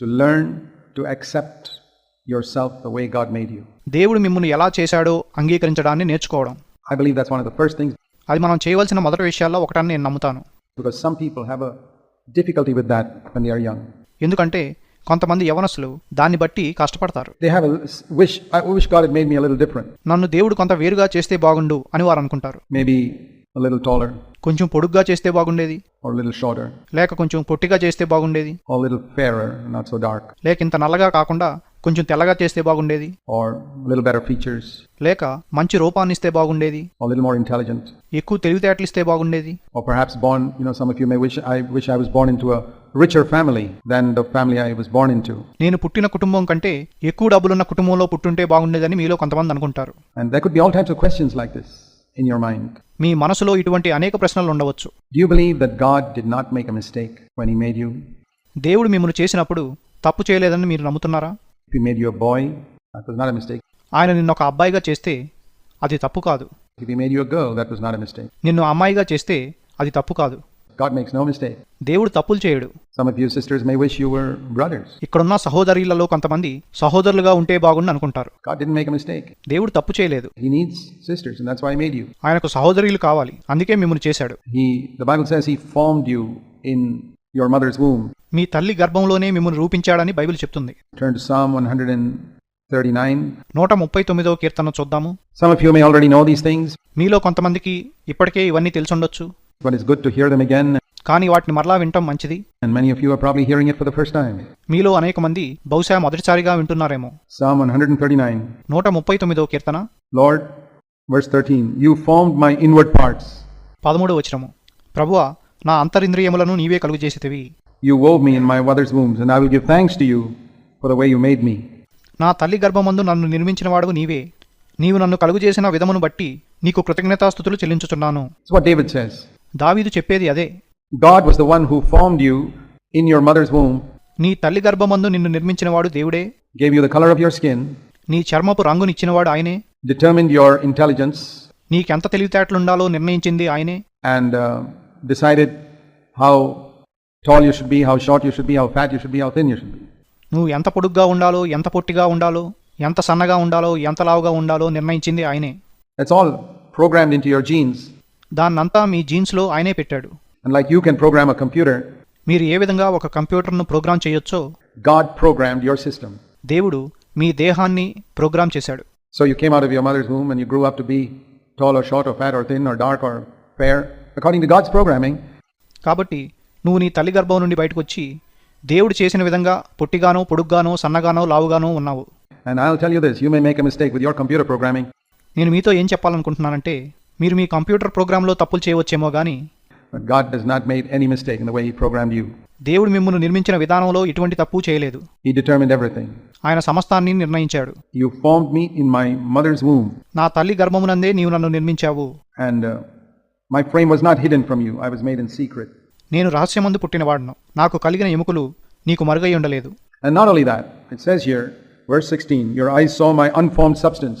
To learn to accept yourself the way God made you దేవుడు మిమ్మల్ని ఎలా చేశాడో అంగీకరించడాన్ని నేర్చుకోవడం. I believe that's one of the first things అది మనం చేయవలసిన మొదటి విషయాల్లో ఒకటని నేను నమ్ముతాను. Because some people have a difficulty with that when they are young ఎందుకంటే కొంతమంది యవనస్తులు దాన్ని బట్టి కష్టపడతారు. They have wish I wish God had made me a little different నన్ను దేవుడు కొంత వేరుగా చేస్తే బాగుండు అని వారు అనుకుంటారు. మేబీ a little taller కొంచెం పొడుగ్గా చేస్తే బాగుండేది or a little shorter లేక కొంచెం పొట్టిగా చేస్తే బాగుండేది or a little fairer, not so dark, లేక ఇంత నల్లగా కాకుండా కొంచెం తెల్లగా చేస్తే బాగుండేది or a little better features, లేక మంచి రూపాన్ని ఇస్తే బాగుండేది or a little more intelligent, ఎక్కువ తెలివితేటలు ఇస్తే బాగుండేది or perhaps born, you know, some of you may wish, I wish I was born into a richer family than the family I was born into. నేను పుట్టిన కుటుంబం కంటే ఎక్కువ డబ్బులున్న కుటుంబంలో పుట్టుంటే బాగుండేదని మీలో కొంతమంది అనుకుంటారు And there could be all types of questions like this in your mind. మీ మనసులో ఇటువంటి అనేక ప్రశ్నలు ఉండవచ్చు. దేవుడు మిమ్మల్ని చేసినప్పుడు తప్పు చేయలేదని మీరు నమ్ముతున్నారా? ఆయన నిన్న ఒక అబ్బాయిగా చేస్తే అది తప్పు కాదు. నిన్ను అమ్మాయిగా చేస్తే అది తప్పు కాదు. God makes no mistake. దేవుడు తప్పులు చేయడు Some of you sisters may wish you were brothers. ఇక్కడున్న సహోదరులలో కొంతమంది సహోదరులుగా ఉంటే బాగుండు అనుకుంటారు God didn't make a mistake. దేవుడు తప్పు చేయలేదు He needs sisters, and that's why He made you. ఆయనకు సహోదరులు కావాలి అందుకే మిమ్మల్ని చేశాడు He, the Bible says He formed you in your mother's womb. మీ తల్లి గర్భంలోనే మిమ్మల్ని రూపించాడని బైబిల్ చెప్తుంది Turn to Psalm 139. నూట ముప్పై తొమ్మిదో కీర్తన చూద్దాము Some of you may already know these things, మీలో కొంతమందికి ఇప్పటికే ఇవన్నీ తెలుసుండొచ్చు but it's good to hear them again. కానీ వాటిని మరలా వినటం మంచిది And many of you are probably hearing it for the first time. మీలో అనేక మంది బహుశా మొదటిసారిగా వింటున్నారేమో Psalm 139. నూట ముప్పై తొమ్మిదో కీర్తన Lord, verse 13, you formed my inward parts. పదమూడో వచనము ప్రభువా నా అంతరింద్రియములను నీవే కలుగు చేసేటివి You wove me in my mother's wombs, and I will give thanks to you for the way you made me. నా తల్లి గర్భమందు నన్ను నిర్మించిన వాడు నీవే నీవు నన్ను కలుగు చేసిన విధమును బట్టి నీకు కృతజ్ఞతాస్థుతులు చెల్లించుచున్నాను That's what David says. దావీదు చెప్పేది అదే. God was the one who formed you in your mother's womb నీ తల్లి గర్భమందు నిన్ను నిర్మించినవాడు దేవుడే. Gave you the colour of your skin నీ చర్మపు రంగుని ఇచ్చినవాడు ఆయనే. డిటర్మిన్డ్ యువర్ ఇంటెలిజెన్స్ నీకు ఎంత తెలివితేటలు ఉండాలో నిర్ణయించింది ఆయనే. And decided how tall you should be how short you should be how fat you should be how thin you should be నువ్వు ఎంత పొడుగ్గా ఉండాలో ఎంత పొట్టిగా ఉండాలో ఎంత సన్నగా ఉండాలో ఎంత లావుగా ఉండాలో నిర్ణయించింది ఆయనే. It's all programmed into your genes దాన్నంతా మీ జీన్స్లో ఆయనే పెట్టాడు And like you can program a computer, మీరు ఏ విధంగా ఒక కంప్యూటర్ను ప్రోగ్రామ్ చేయొచ్చో God programmed your system. దేవుడు మీ దేహాన్ని ప్రోగ్రామ్ చేశాడు So you came out of your mother's womb and you grew up to be tall or short or fat or thin or dark or fair, according to God's programming. కాబట్టి నువ్వు నీ తల్లి గర్భం నుండి బయటకు వచ్చి దేవుడు చేసిన విధంగా పొట్టిగానో పొడుగ్గానో సన్నగానో లావుగానో ఉన్నావు And I'll tell you this you may make a mistake with your computer programming, నేను మీతో ఏం చెప్పాలనుకుంటున్నానంటే మీరు మీ కంప్యూటర్ ప్రోగ్రాంలో తప్పులు చేయవచ్చేమో కానీ God does not make any mistake in the way He programmed you. దేవుడు మిమ్మల్ని నిర్మించిన విధానంలో ఎటువంటి తప్పు చేయలేదు He determined everything. ఆయన సమస్తాన్ని నిర్ణయించాడు You formed me in my mother's womb, నా తల్లి గర్భమునందే నీవు నన్ను నిర్మించావు and uh, my frame was not hidden from you. I was made in secret. నేను రహస్యమందు పుట్టినవాడును నాకు కలిగిన ఎముకలు నీకు మరుగై ఉండలేదు And not only that, it says here, verse 16, your eyes saw my unformed substance.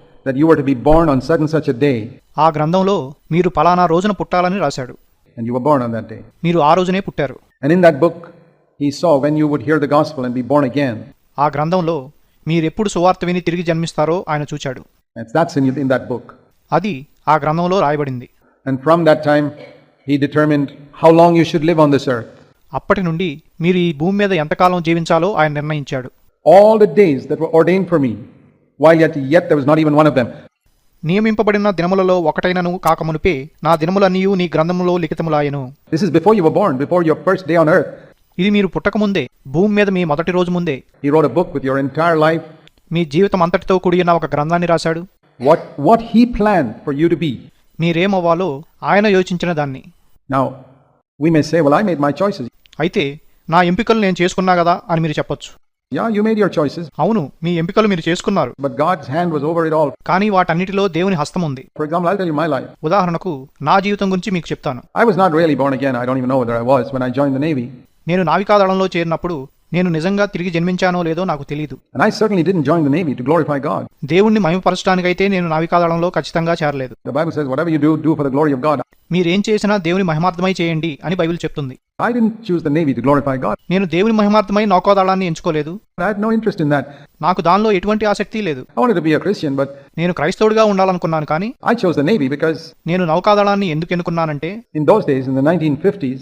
that you were to be born on such and such a day, ఆ గ్రంథంలో మీరు పలానా రోజున పుట్టాలని రాశాడు and you were born on that day. మీరు ఆ రోజునే పుట్టారు And in that book, He saw when you would hear the gospel and be born again. ఆ గ్రంథంలో మీరెప్పుడు సువార్త విని తిరిగి జన్మిస్తారో ఆయన చూచాడు And that's in, in that book. అది ఆ గ్రంథంలో రాయబడింది And from that time, He determined how long you should live on this earth. అప్పటి నుండి మీరు ఈ భూమి మీద ఎంతకాలం జీవించాలో ఆయన నిర్ణయించాడు All the days that were ordained for me, while yet, yet there was not even one of them. నియమింపబడిన దినములలో ఒకటైనను కాకమునుపే నా దినములన్నీయు నీ గ్రంథములో లిఖితములాయెను This is before you were born, before your first day on earth. ఇది మీరు పుట్టకముందే భూమి మీద మీ మొదటి రోజు ముందే He wrote a book with your entire life, మీ జీవితం అంతటితో కూడిన ఒక గ్రంథాన్ని రాశాడు what, what He planned for you to be. మీరేమవ్వాలో ఆయన యోచించిన దాన్ని Now, we may say, Well, I made my choices. అయితే నా ఎంపికలు నేను చేసుకున్నా కదా అని మీరు చెప్పొచ్చు yeah you made your choices అవును మీ ఎంపికలు మీరు చేసుకున్నారు. But God's hand was over it all కానీ వాటన్నిటిలో దేవుని హస్తం ఉంది. For example I tell you my life ఉదాహరణకు నా జీవితం గురించి మీకు చెప్తాను. I was not really born again I don't even know whether I was when I join the navy నేను నావికాదళంలో చేరినప్పుడు నేను నిజంగా తిరిగి జన్మించానో లేదో నాకు తెలియదు దేవుణ్ణి మహిమపరచడానికైతే నేను నావికాదంలో ఖచ్చితంగా చేరలేదు మీరు ఏం చేసినా దేవుని మహిమార్థమై చేయండి అని బైబిల్ చెప్తుంది I didn't choose the navy to glorify God. నేను దేవుని మహిమార్థమై నౌకాదళాన్ని ఎంచుకోలేదు. I had no interest in that. నాకు దానిలో ఎటువంటి ఆసక్తి లేదు. I wanted to be a Christian but నేను క్రైస్తవుడిగా ఉండాలనుకున్నాను కానీ I chose the navy because నేను నౌకాదళాన్ని ఎందుకు ఎన్నుకున్నానంటే in those days in the 1950s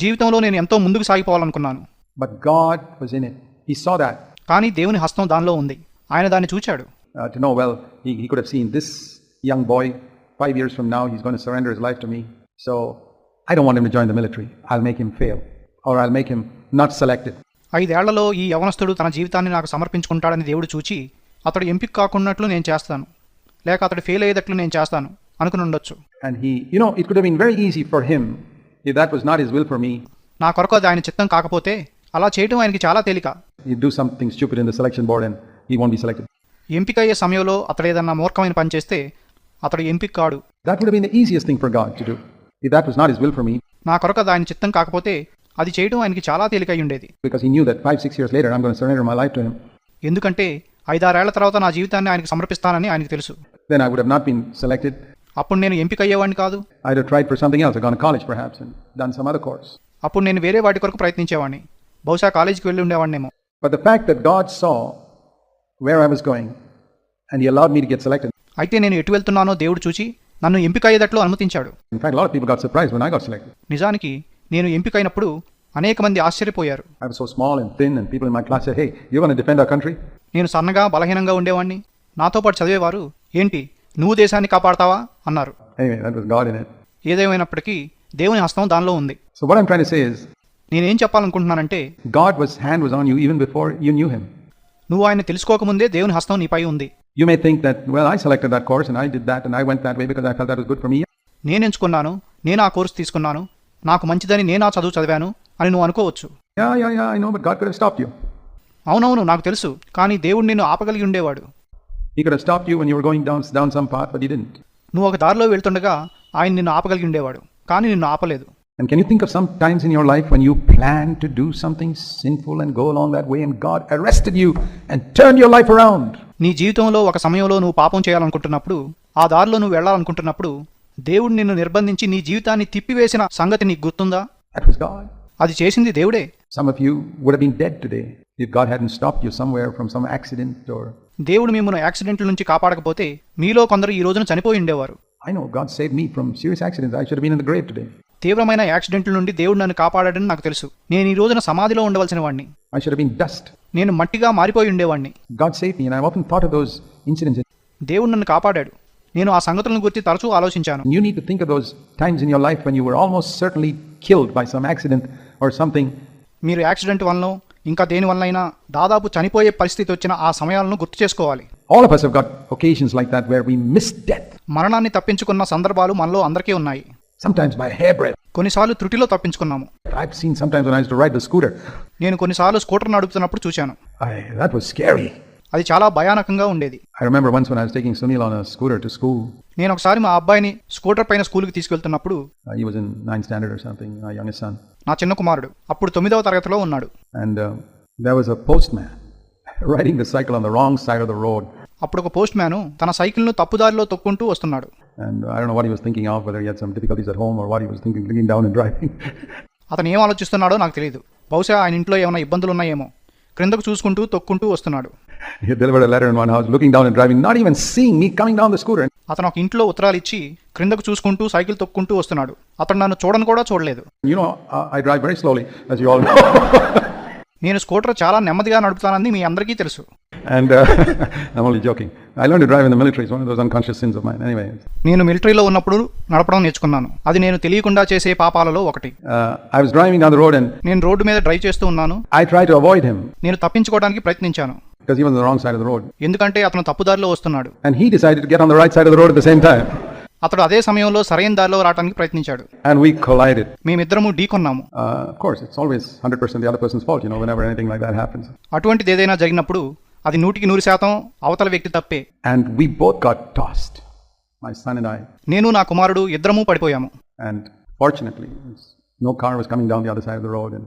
జీవితంలో నేను ఎంతో ముందుకు సాగిపోవాలనుకున్నాను. But God was in it he saw that కానీ దేవుని హస్తం దానిలో ఉంది. ఆయన దాన్ని చూచాడు. To know well he he could have seen this young boy 5 years from now he is to surrender his life to me so I don't want him to join the military I will make him fail or I will make him not selected ఐదేళ్ళలో ఈ యవనస్తుడు తన జీవితాన్ని నాకు సమర్పించుకుంటాడని దేవుడు చూచి అతడు ఎంపిక కాకున్నట్లు నేను చేస్తాను. లేక అతడు ఫెయిల్ అయ్యేటట్లు నేను చేస్తాను. అనుకుని ఉండొచ్చు. And he you know it could have been very easy for him if that was not his will for me నా కొరకు అది ఆయన చిత్తం కాకపోతే అలా చేయడం ఆయనకి చాలా తేలిక. You do something stupid in the selection board and he won't be selected ఎంపిక అయ్యే సమయంలో అతడు ఏదైనా మూర్ఖమైన పని చేస్తే అతడు ఎంపిక కాడు. That would been the easiest thing for God to do if that was not his will for me నా కొరకు అది ఆయన చిత్తం కాకపోతే అది చేయడం ఆయనకి చాలా తేలికై ఉండేది. Because he knew that 5 6 years later I am going to surrender my life to him ఎందుకంటే ఐదారేళ్ళ తర్వాత నా జీవితాన్ని ఆయనకు సమర్పిస్తానని ఆయనకు తెలుసు. Then I would have not been selected అప్పుడు నేను ఎంపిక అయ్యేవాడిని కాదు for something else, or gone to college perhaps, and done some other course. అప్పుడు నేను వేరే వాటి కొరకు ప్రయత్నించేవాడిని బహుశా కాలేజీకి వెళ్ళి ఉండేవాడినేమో But the fact that God saw where I was going and He allowed me to get selected. అయితే నేను ఎటు వెళ్తున్నానో దేవుడు చూచి నన్ను ఎంపిక అయ్యేటట్లు అనుమతించాడు In fact, a lot of people got surprised when I got selected. నిజానికి నేను ఎంపికైనప్పుడు అనేక మంది ఆశ్చర్యపోయారు was so small and thin, and people in my class said, Hey, you're going to defend our country? నేను సన్నగా బలహీనంగా ఉండేవాడిని నాతో పాటు చదివేవారు ఏంటి నువ్వు దేశాన్ని కాపాడతావా? అన్నారు. ఏదేమైనప్పటికీ దేవుని హస్తం దానిలో ఉంది. నేనేం చెప్పాలనుకుంటున్నానంటే God was hand was on you even before you knew him నువ్వు ఆయన తెలుసుకోకముందే దేవుని హస్తం నీపై ఉంది. You may think that well I selected that course and I did that and I went that way because I felt that was good for me నేను ఎంచుకున్నాను నేను ఆ కోర్స్ తీసుకున్నాను నాకు మంచిదని నేను ఆ చదువు చదివాను అని నువ్వు అనుకోవచ్చు. Yeah yeah yeah I know but God could have stopped you అవునవును నాకు తెలుసు కానీ దేవుడు నిన్ను ఆపగలిగి ఉండేవాడు. He could have stopped you when you were going down, down some path, but He didn't. నువ్వు ఒక దారిలో వెళ్తుండగా ఆయన నిన్ను ఆపగలిగి ఉండేవాడు కానీ నిన్ను ఆపలేదు And can you think of some times in your life when you planned to do something sinful and go along that way and God arrested you and turned your life around? నీ జీవితంలో ఒక సమయంలో నువ్వు పాపం చేయాలనుకుంటున్నప్పుడు ఆ దారిలో నువ్వు వెళ్ళాలనుకుంటున్నప్పుడు దేవుడు నిన్ను నిర్బంధించి నీ జీవితాన్ని తిప్పివేసిన సంగతి నీకు గుర్తుందా That was God. అది చేసింది దేవుడే. Some of you would have been dead today if God had stop stopped you somewhere from some accident or దేవుడు మిమ్మల్ని యాక్సిడెంట్ నుంచి కాపాడకపోతే మీలో కొందరు ఈ రోజున చనిపోయి ఉండేవారు. I know God save me from serious accident I should have been in the grave today తీవ్రమైన యాక్సిడెంట్ నుండి దేవుడు నన్ను కాపాడాడని నాకు తెలుసు. నేను ఈ రోజున సమాధిలో ఉండవలసిన వాడిని I should have been dust నేను మట్టిగా మారిపోయి ఉండేవాడిని God save me and I have thought of those incidents దేవుడు నన్ను కాపాడాడు. నేను ఆ సంగతులను గురించి తరచూ ఆలోచించాను. You need to think of those times in your life when you were almost certainly killed by some accident or something. మీరు యాక్సిడెంట్ వలన ఇంకా దేని వలనైనా దాదాపు చనిపోయే పరిస్థితి వచ్చిన ఆ సమయాలను గుర్తు చేసుకోవాలి All of us have got occasions like that where we miss death, మరణాన్ని తప్పించుకున్న సందర్భాలు మనలో అందరికీ ఉన్నాయి sometimes by hairbreadth. కొన్నిసార్లు త్రుటిలో తప్పించుకున్నాము I've seen sometimes when I used to ride the scooter. నేను కొన్నిసార్లు స్కూటర్ నడుపుతున్నప్పుడు చూశాను that was scary. అది చాలా భయానకంగా ఉండేది I remember once when I's taking Sunil on scooter to school నేను ఒకసారి మా అబ్బాయిని స్కూటర్ పైన స్కూల్కి తీసుకెళ్తున్నప్పుడు I was in ninth standard or something I young son నా చిన్న కుమారుడు. అప్పుడు తొమ్మిదవ తరగతిలో ఉన్నాడు. And there was a postman riding the cycle on the wrong side of the road అప్పుడు ఒక పోస్ట్ మ్యాన్ తన సైకిల్ను తప్పుదారిలో తొక్కుంటూ వస్తున్నాడు. And I don't what he was thinking of whether he had some difficulties at home or what he was thinking looking down and driving అతను ఏం ఆలోచిస్తున్నాడో నాకు తెలియదు బహుశా ఆయన ఇంట్లో ఏమైనా ఇబ్బందులు ఉన్నాయేమో క్రిందకు చూసుకుంటూ తొక్కుంటూ వస్తున్నాడు. delivered a letter in one house, looking down and driving, not అతను ఒక ఇంట్లో ఉత్తరాలు ఇచ్చి క్రిందకు చూసుకుంటూ సైకిల్ తొక్కుంటూ వస్తున్నాడు. అతను నన్ను చూడని కూడా చూడలేదు. You know I drive very you all నేను స్కూటర్ చాలా నెమ్మదిగా నడుపుతానని మీ అందరికీ తెలుసు. And I am drive military నేను మిలిటరీలో ఉన్నప్పుడు నడపడం నేర్చుకున్నాను. అది నేను తెలియకుండా చేసే పాపాలలో ఒకటి. ఐ డ్రైవింగ్ రోడ్ నేను రోడ్డు మీద డ్రైవ్ చేస్తూ ఉన్నాను. I try to avoid him నేను తప్పించుకోవడానికి ప్రయత్నించాను. Because he was on the wrong side of the road. ఎందుకంటే అతను తప్పుదారిలో వస్తున్నాడు And he decided to get on the right side of the road at the same time. అతడు అదే సమయంలో సరైన దారిలో రావడానికి ప్రయత్నించాడు And we collided. మేమిద్దరము ఢీకొన్నాము Uh, of course, it's always 100% the other person's fault, you know, whenever anything like that happens. అటువంటిది ఏదైనా జరిగినప్పుడు అది నూటికి నూరు శాతం అవతల వ్యక్తి తప్పే And we both got tossed, my son and I. నేను నా కుమారుడు ఇద్దరము పడిపోయాము And fortunately, no car was coming down the other side of the road. And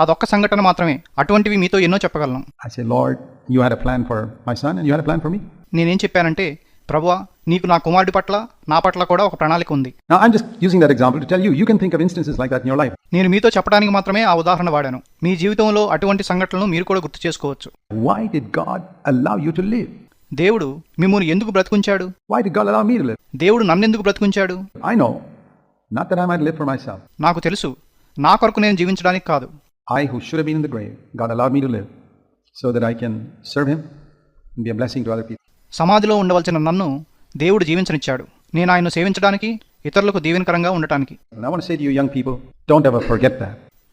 అదొక్క సంఘటన మాత్రమే. అటువంటివి మీతో ఎన్నో చెప్పగలను. Lord you had plan for my son plan for me చెప్పానంటే ప్రభువ నీకు నా కుమారుడి పట్ల నా పట్ల కూడా ఒక ప్రణాళిక ఉంది. Now using example to tell you you think of like that in నేను మీతో చెప్పడానికి మాత్రమే ఆ ఉదాహరణ వాడాను. మీ జీవితంలో అటువంటి సంఘటనలు మీరు కూడా గుర్తు చేసుకోవచ్చు. Why did God allow you to దేవుడు మిమ్మల్ని ఎందుకు బ్రతుకుంచాడు? వై డిడ్ గాడ్ అలౌ దేవుడు నన్ను ఎందుకు బ్రతుకుంచాడు ఐ నో నాట్ దట్ నాకు తెలుసు. నా కొరకు నేను జీవించడానికి కాదు. I who should have been in the grave, God allowed me to live so that I can serve him and be a blessing to other people. సమాధిలో ఉండవలసిన నన్ను దేవుడు జీవించనిచ్చాడు. నేను ఆయన సేవించడానికి ఇతరులకు దీవెనకరంగా ఉండటానికి. Young people don't ever forget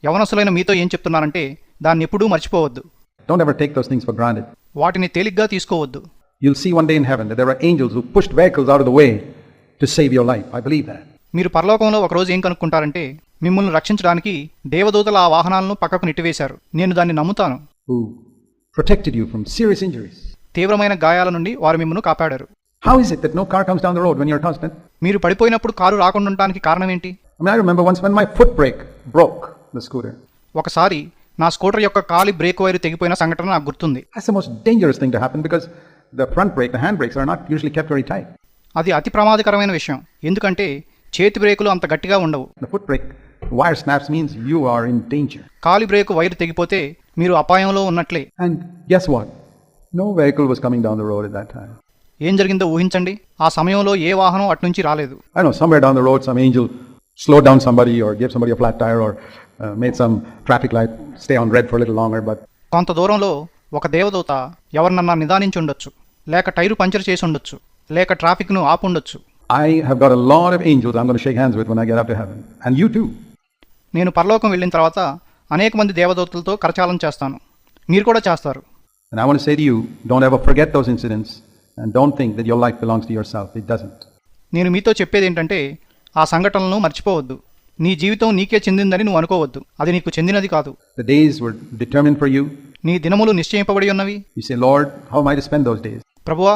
యవనసులైన మీతో ఏం చెప్తున్నారంటే దాన్ని ఎప్పుడూ మర్చిపోవద్దు. Don't ever take those things for granted వాటిని తేలిగ్గా తీసుకోవద్దు. You see one day in heaven that there are angels who pushed vehicles out the way to save your life I believe that మీరు పరలోకంలో ఒకరోజు ఏం కనుక్కుంటారంటే మిమ్మల్ని రక్షించడానికి దేవదూతల ఆ వాహనాలను పక్కకు నెట్టివేశారు నేను దాన్ని నమ్ముతాను protected you from serious injuries. తీవ్రమైన గాయాల నుండి వారు మిమ్మల్ని కాపాడారు How is it that no car comes down the road when you're? Man? మీరు పడిపోయినప్పుడు కారు రాకుండా ఉండడానికి కారణం ఏంటి I mean, I remember once when my foot brake broke the scooter. ఒకసారి నా స్కూటర్ యొక్క కాలి బ్రేక్ వైరు తెగిపోయిన సంఘటన నాకు గుర్తుంది That's the most dangerous thing to happen because the front brake, the hand brakes, are not usually kept very tight. అది అతి ప్రమాదకరమైన విషయం ఎందుకంటే చేతి బ్రేకులు అంత గట్టిగా ఉండవు. Wire snaps means you are in danger Kali break wire తెగిపోతే మీరు అపాయంలో ఉన్నట్లే. And guess what no vehicle was coming down the road that ఏం జరిగిందో ఊహించండి. ఆ సమయంలో ఏ వాహనం అటు నుంచి రాలేదు. I know somewhere down the road some angel slow down somebody or give somebody a flat tyre or made some traffic light stay on red for little longer but కొంత దూరంలో ఒక దేవదూత ఎవరినన్నా నిదానించి ఉండొచ్చు. లేక టైర్ పంచర్ చేసి ఉండొచ్చు. లేక ట్రాఫిక్ను ఆపుండొచ్చు. I have got a lot of angels I'm going to shake hands with when I get up to heaven. And you too. నేను పరలోకం వెళ్ళిన తర్వాత అనేక మంది దేవదూతలతో కరచాలం చేస్తాను మీరు కూడా చేస్తారు And I want to say to you, don't ever forget those incidents and don't think that your life belongs to yourself. It doesn't. నేను మీతో చెప్పేది ఏంటంటే ఆ సంఘటనలను మర్చిపోవద్దు నీ జీవితం నీకే చెందిందని నువ్వు అనుకోవద్దు అది నీకు చెందినది కాదు The days were determined for you. నీ దినములు నిశ్చయింపబడి ఉన్నవి You say, Lord, how am I to spend those days? ప్రభువా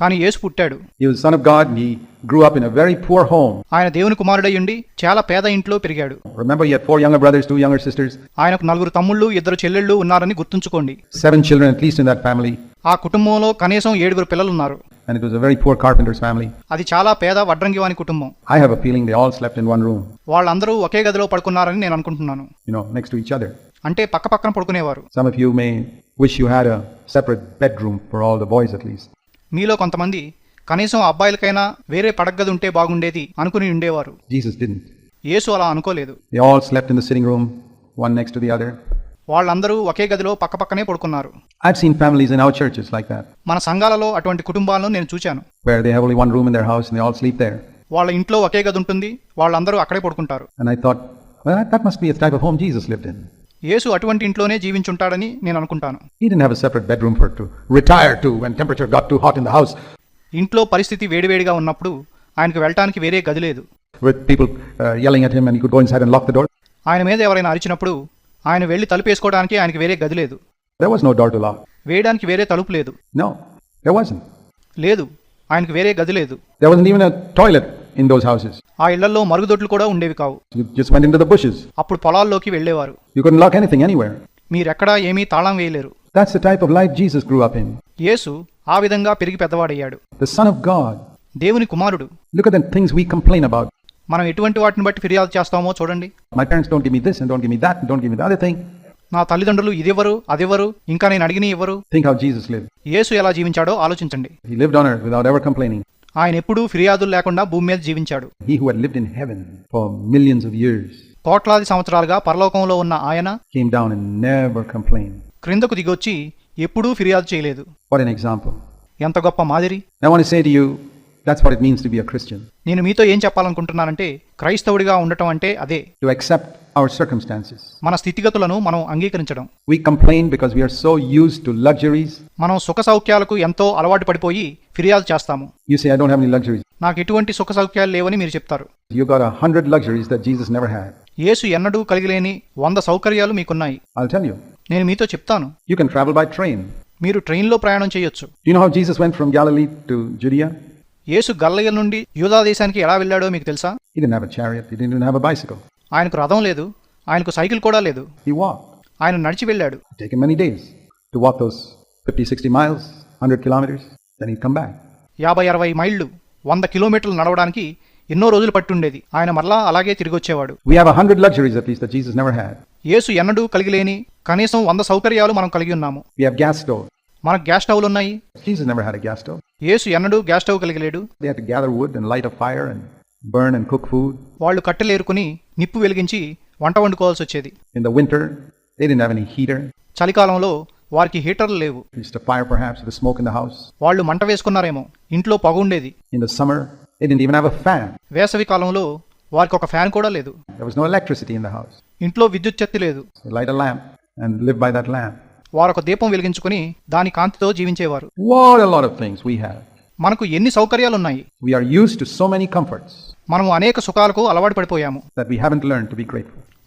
కానీ యేసు పుట్టాడు He was the Son of God and he grew up in a very poor home. ఆయన దేవుని కుమారుడై ఉండి చాలా పేద ఇంట్లో పెరిగాడు Remember, he had four younger brothers, two younger sisters, ఆయనకు నలుగురు తమ్ముళ్ళు ఇద్దరు చెల్లెళ్ళు ఉన్నారని గుర్తుంచుకోండి seven children at least in that family. ఆ కుటుంబంలో కనీసం ఏడుగురు పిల్లలు ఉన్నారు And it was a very poor carpenter's family. అది చాలా పేద వడ్రంగివాని కుటుంబం I have a feeling they all slept in one room, వాళ్ళందరూ ఒకే గదిలో పడుకున్నారని నేను అనుకుంటున్నాను you know, next to each other. అంటే పక్క పక్కన పడుకునేవారు Some of you may wish you had a separate bedroom for all the boys at least. మీలో కొంతమంది కనీసం అబ్బాయిలకైనా వేరే పడగది ఉంటే బాగుండేది అనుకుని ఉండేవారు. యేసు అలా అనుకోలేదు. వాళ్ళందరూ ఒకే గదిలో పక్కపక్కనే పడుకున్నారు. మన సంఘాలలో అటువంటి కుటుంబాలను నేను చూశాను వాళ్ళ ఇంట్లో ఒకే గది ఉంటుంది వాళ్ళందరూ అక్కడే పడుకుంటారు. యేసు అటువంటి ఇంట్లోనే జీవించుంటాడని నేను అనుకుంటాను. ఇంట్లో పరిస్థితి వేడివేడిగా ఉన్నప్పుడు ఆయనకు వెళ్ళటానికి వేరే గది లేదు. ఆయన మీద ఎవరైనా అరిచినప్పుడు ఆయన వెళ్ళి తలుపేసుకోవడానికి ఆయనకి వేరే గది లేదు. వేయడానికి వేరే తలుపు లేదు. లేదు ఆయనకు వేరే గది లేదు. టాయిలెట్ ఇన్ దోస్ హౌసెస్ ఆ ఇళ్ళలో మరుగుదొడ్లు కూడా ఉండేవి కావు. Just went in the bushes అప్పుడు పొలాల్లోకి వెళ్ళేవారు. You can lock anything anywhere మీరు ఎక్కడ ఏమీ తాళం వేయలేరు. That's the type of life Jesus grew up in యేసు ఆ విధంగా పెరిగి పెద్దవాడయ్యాడు. ద సన్ ఆఫ్ గాడ్ దేవుని కుమారుడు. Look at the things we complain about మనం ఎటువంటి వాటిని బట్టి ఫిర్యాదు చేస్తామో చూడండి. My parents don't give me this and don't give me that don't give me the other thing నా తల్లిదండ్రులు ఇది ఎవరు అది ఎవరు ఇంకా నేను అడిగిన ఇవ్వరు. థింక్ హౌ జీసస్ లివ్ యేసు ఎలా జీవించాడో ఆలోచించండి. హి ఆయన ఎప్పుడూ ఫిర్యాదులు లేకుండా భూమి మీద జీవించాడు. కోట్లాది సంవత్సరాలుగా పరలోకంలో ఉన్న ఆయన క్రిందకు దిగొచ్చి ఎప్పుడూ ఫిర్యాదు చేయలేదు. ఎంత గొప్ప మాదిరి. That's what it means to be a Christian నేను మీతో ఏం చెప్పాలనుకుంటున్నానంటే క్రైస్తవుడిగా ఉండటం అంటే అదే. టు యాక్సెప్ట్ అవర్ సర్కమ్స్టాన్సెస్ మన స్థితిగతులను మనం అంగీకరించడం. We complain because we are so used to luxuries మనం సుఖ సౌఖ్యాలకు ఎంతో అలవాటు పడిపోయి ఫిర్యాదు చేస్తాము. You say I don't have any luxuries నాకు ఎటువంటి సుఖ సౌఖ్యాలు లేవని మీరు చెప్తారు. You got 100 luxuries that Jesus never had యేసు ఎన్నడూ కలిగలేని 100 సౌకర్యాలు మీకున్నాయి. ఐల్ టెల్ యు నేను మీతో చెప్తాను. You can travel by train మీరు ట్రైన్లో ప్రయాణం చేయొచ్చు. You know how Jesus went from Galilee to Judea యేసు గల్లయ్య నుండి యూదా దేశానికి ఎలా వెళ్ళాడో మీకు తెలుసా? He didn't have a ఆయనకు రథం లేదు. ఆయనకు సైకిల్ కూడా లేదు. He walked. ఆయన నడిచి వెళ్ళాడు. Take many days to walk those 50 60 miles 100 kilometers. Then he మైళ్ళు వంద కిలోమీటర్లు నడవడానికి ఎన్నో రోజులు పట్టుండేది. ఆయన మరలా అలాగే తిరిగి వచ్చేవాడు. వి హావ్ 100 ఎన్నడూ కలిగి లేని కనీసం వంద సౌకర్యాలు మనం కలిగి ఉన్నాము. వి హావ్ మనకు గ్యాస్ స్టవ్లు ఉన్నాయి. జీసస్ నెవర్ గ్యాస్ స్టవ్ యేసు ఎన్నడు గ్యాస్ స్టవ్ కలిగి లేడు gather wood and light a fire and burn and cook food వాళ్ళు కట్టెలు ఏరుకుని నిప్పు వెలిగించి వంట వండుకోవాల్సి వచ్చేది. In the winter they did heater చలికాలంలో వారికి హీటర్లు లేవు. Just fire smoke in the house వాళ్ళు మంట వేసుకున్నారేమో ఇంట్లో పొగ ఉండేది. In the summer they even have a fan వేసవి కాలంలో వారికి ఒక ఫ్యాన్ కూడా లేదు. ఎలక్ట్రిసిటీ ఇన్ ద హౌస్ ఇంట్లో విద్యుత్ చత్తి లేదు. Light a lamp and live by that lamp వారొక దీపం వెలిగించుకుని దాని కాంతితో జీవించేవారు. మనకు ఎన్ని సౌకర్యాలు ఉన్నాయి సో మెనీ కంఫర్ట్స్ మనము అనేక సుఖాలకు అలవాటు పడిపోయాము.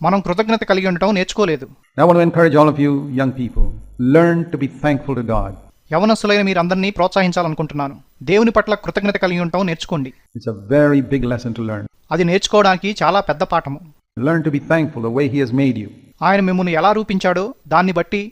మనం కృతజ్ఞత కలిగి ఉండటం నేర్చుకోలేదు. యవనస్తులైన మీరు అందరినీ ప్రోత్సహించాలనుకుంటున్నాను. దేవుని పట్ల కృతజ్ఞత కలిగి ఉండటం నేర్చుకోండి. వెరీ బిగ్ లెసన్ టు అది నేర్చుకోవడానికి చాలా పెద్ద పాఠము. Learn to be thankful the way he has made you ఆయన మిమ్మల్ని ఎలా రూపించాడో దాన్ని బట్టి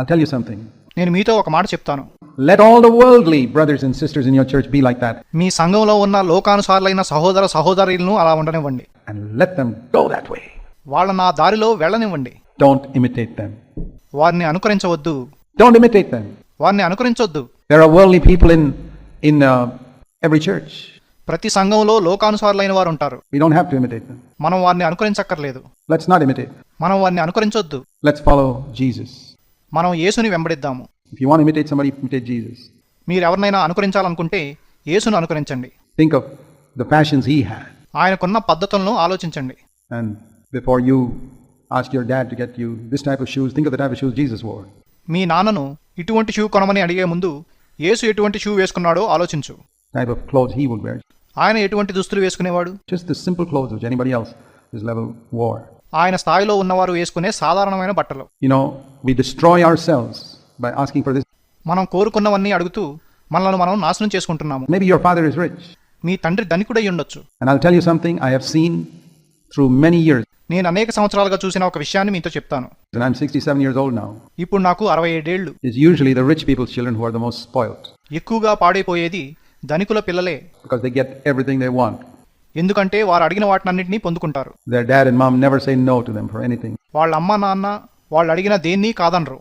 ఐ టెల్ యు సంథింగ్ నేను మీతో ఒక మాట చెప్తాను. Let all the worldly brothers and sisters in your church be like that మీ సంఘంలో ఉన్న లోకానుసారులైన సహోదర సహోదరులను అలా ఉండనివ్వండి. And let them go that way వాళ్ళ నా దారిలో వెళ్ళనివ్వండి. డోంట్ ఇమిటేట్ దెం వారిని అనుకరించవద్దు. డోంట్ ఇమిటేట్ దెం వారిని అనుకరించొద్దు. There are worldly people in in every church ప్రతి సంఘంలో లోకానుసారులైన వారు ఉంటారు. We don't have to imitate మనం వారిని అనుకరించక్కర్లేదు. లెట్స్ నాట్ ఇమిటేట్ మనం వారిని అనుకరించొద్దు. లెట్స్ ఫాలో జీసస్ మనం యేసుని వెంబడిద్దాము. మీరు ఎవరినైనా అనుకరించాలనుకుంటే యేసును అనుకరించండి. Think of the passions he had ఆయనకున్న పద్ధతులను ఆలోచించండి. And before you ask your dad to get you this type of shoes think of the type of shoes Jesus wore మీ నాన్నను ఇటువంటి షూ కొనమని అడిగే ముందు యేసు ఎటువంటి షూ వేసుకున్నాడో ఆలోచించు. Type of cloth he would wear ఆయన ఎటువంటి దుస్తులు వేసుకునేవాడు? Just the simple cloth of anybody else this level were ఆయన స్థాయిలో ఉన్నవారు వేసుకునే సాధారణమైన బట్టలు. మనం కోరుకున్నవన్నీ అడుగుతూ మనల్ని మనం నాశనం చేసుకుంటున్నాము. Maybe your father is rich మీ తండ్రి ధనికుడై ఉండొచ్చు. And I'll tell you something I have seen through many years నేను అనేక సంవత్సరాలుగా చూసిన ఒక విషయాన్ని మీతో చెప్తాను. ఐ యామ్ ఇయర్స్ ఓల్డ్ ఇప్పుడు నాకు 67 ఏళ్ళు is usually the rich people's children who are the ఎక్కువగా పాడైపోయేది ధనికుల పిల్లలే. గెట్ ఎవ్రీథింగ్ దే వాంట్ ఎందుకంటే వారు అడిగిన వాటిని అన్నింటినీ పొందుకుంటారు వాళ్ళ అమ్మ నాన్న వాళ్ళు అడిగిన దేన్ని కాదనరు.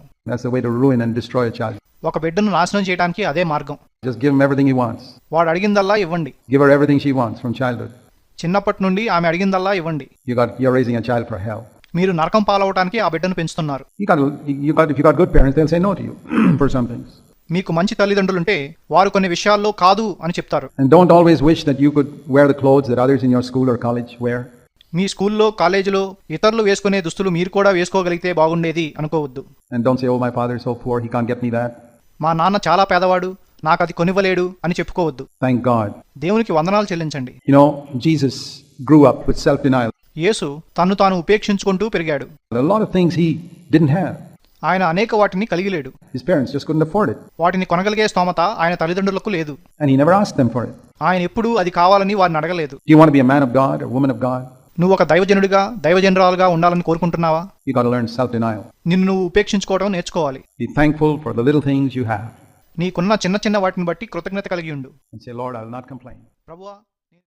ఒక బిడ్డను నాశనం చేయడానికి అదే మార్గం. Just give everything he wants వాడు అడిగినదల్లా ఇవ్వండి. Give her everything she wants from childhood చిన్నప్పటి నుండి ఆమె అడిగినదల్లా ఇవ్వండి. You got you are raising a child for hell మీరు నరకం పాలవడానికి ఆ బిడ్డను పెంచుతున్నారు. You got you got good parents they will say no to you for some మీకు మంచి తల్లిదండ్రులుంటే వారు కొన్ని విషయాల్లో కాదు అని చెప్తారు. Don't always wish that you could wear the clothes that school or college wear మీ స్కూల్లో కాలేజీలో ఇతరులు వేసుకునే దుస్తులు మీరు కూడా వేసుకోగలిగితే బాగుండేది అనుకోవద్దు. And don't oh my father so poor మా నాన్న చాలా పేదవాడు నాకు అది కొనివ్వలేడు అని చెప్పుకోవద్దు. థాంక్ గాడ్ దేవునికి వందనాలు చెల్లించండి. You know Jesus grew up self denial యేసు తన్ను తాను ఉపేక్షించుకుంటూ పెరిగాడు. థింగ్స్ హి డిడ్ హావ్ ఆయన అనేక వాటిని కలిగి లేడు వాటిని కొనగలిగే స్తోమత ఆయన తల్లిదండ్రులకు లేదు. ఆయన ఎప్పుడు అది కావాలని వారిని అడగలేదు. నువ్వు ఒక దైవజనుడిగా దైవజనరాల్గా ఉండాలని కోరుకుంటున్నావా? యూ గాట్ లెర్న్ నిన్ను నువ్వు ఉపేక్షించుకోవడం నేర్చుకోవాలి. Be thankful for the little నీకున్న చిన్న చిన్న వాటిని బట్టి కృతజ్ఞత కలిగి ఉండు. And say